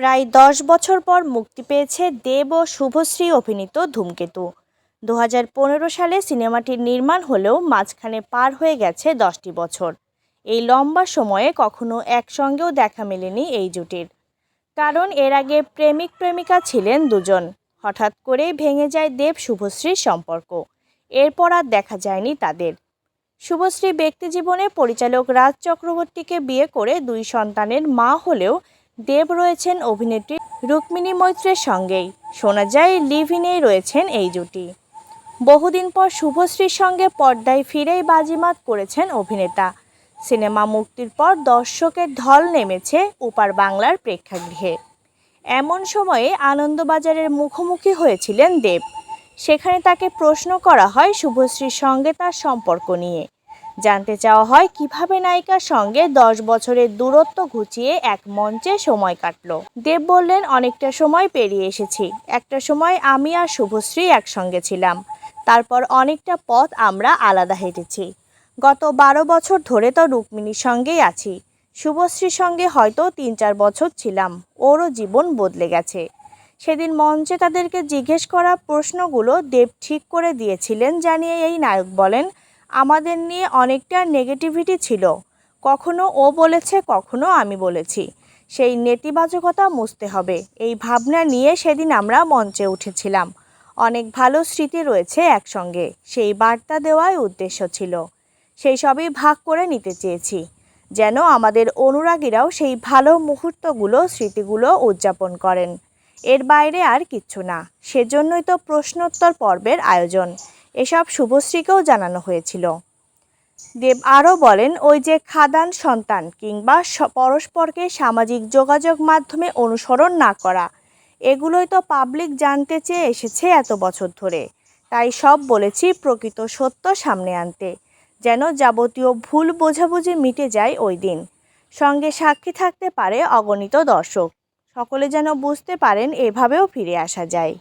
প্রায় দশ বছর পর মুক্তি পেয়েছে দেব ও শুভশ্রী অভিনীত ধূমকেতু। দু হাজার পনেরো সালে সিনেমাটির নির্মাণ হলেও মাঝখানে পার হয়ে গেছে দশটি বছর। এই লম্বা সময়ে কখনো একসঙ্গেও দেখা মেলেনি এই জুটির। কারণ এর আগে প্রেমিক প্রেমিকা ছিলেন দুজন। হঠাৎ করেই ভেঙে যায় দেব শুভশ্রীর সম্পর্ক। এরপর আর দেখা যায়নি তাদের। শুভশ্রী ব্যক্তিজীবনে পরিচালক রাজ চক্রবর্তীকে বিয়ে করে দুই সন্তানের মা হলেও দেব রয়েছেন অভিনেত্রী রুক্মিণী মৈত্রের সঙ্গেই। শোনা যায় লিভ ইনেই রয়েছেন এই জুটি। বহুদিন পর শুভশ্রীর সঙ্গে পর্দায় ফিরেই বাজিমাত করেছেন অভিনেতা। সিনেমা মুক্তির পর দর্শকের ঢল নেমেছে উপার বাংলার প্রেক্ষাগৃহে। এমন সময়ে আনন্দবাজারের মুখোমুখি হয়েছিলেন দেব। সেখানে তাকে প্রশ্ন করা হয় শুভশ্রীর সঙ্গে তার সম্পর্ক নিয়ে। জানতে চাওয়া হয় কীভাবে নায়িকার সঙ্গে দশ বছরের দূরত্ব ঘুচিয়ে এক মঞ্চে সময় কাটলো। দেব বললেন, অনেকটা সময় পেরিয়ে এসেছি। একটা সময় আমি আর শুভশ্রী একসঙ্গে ছিলাম। তারপর অনেকটা পথ আমরা আলাদা হেঁটেছি। গত বারো বছর ধরে তো রুক্মিণীর সঙ্গেই আছি। শুভশ্রীর সঙ্গে হয়তো তিন চার বছর ছিলাম। ওরও জীবন বদলে গেছে। সেদিন মঞ্চে তাদেরকে জিজ্ঞেস করা প্রশ্নগুলো দেব ঠিক করে দিয়েছিলেন, জানিয়ে এই নায়ক বলেন আমাদের নিয়ে অনেকটা নেগেটিভিটি ছিল। কখনো ও বলেছে, কখনো আমি বলেছি। সেই নেতিবাচকতা মুছতে হবে। এই ভাবনা নিয়ে সেদিন আমরা মঞ্চে উঠেছিলাম। অনেক ভালো স্মৃতি রয়েছে একসঙ্গে। সেই বার্তা দেওয়াই উদ্দেশ্য ছিল। সেই সবই ভাগ করে নিতে চেয়েছি। যেন আমাদের অনুরাগীরাও সেই ভালো মুহূর্তগুলো, স্মৃতিগুলো উদযাপন করেন। এর বাইরে আর কিচ্ছু না। সেজন্যই তো প্রশ্নোত্তর পর্বের আয়োজন। এসব শুভশ্রীকেও জানানো হয়েছিল। দেব আরও বলেন, ওই যে খাদান সন্তান কিংবা পরস্পরকে সামাজিক যোগাযোগ মাধ্যমে অনুসরণ না করা, এগুলোই তো পাবলিক জানতে চেয়ে এসেছে এত বছর ধরে। তাই সব বলেছি প্রকৃত সত্য সামনে আনতে, যেন যাবতীয় ভুল বোঝাবুঝি মিটে যায় ওই দিন। সঙ্গে সাক্ষী থাকতে পারে অগণিত দর্শক। সকলে যেন বুঝতে পারেন এভাবেও ফিরে আসা যায়।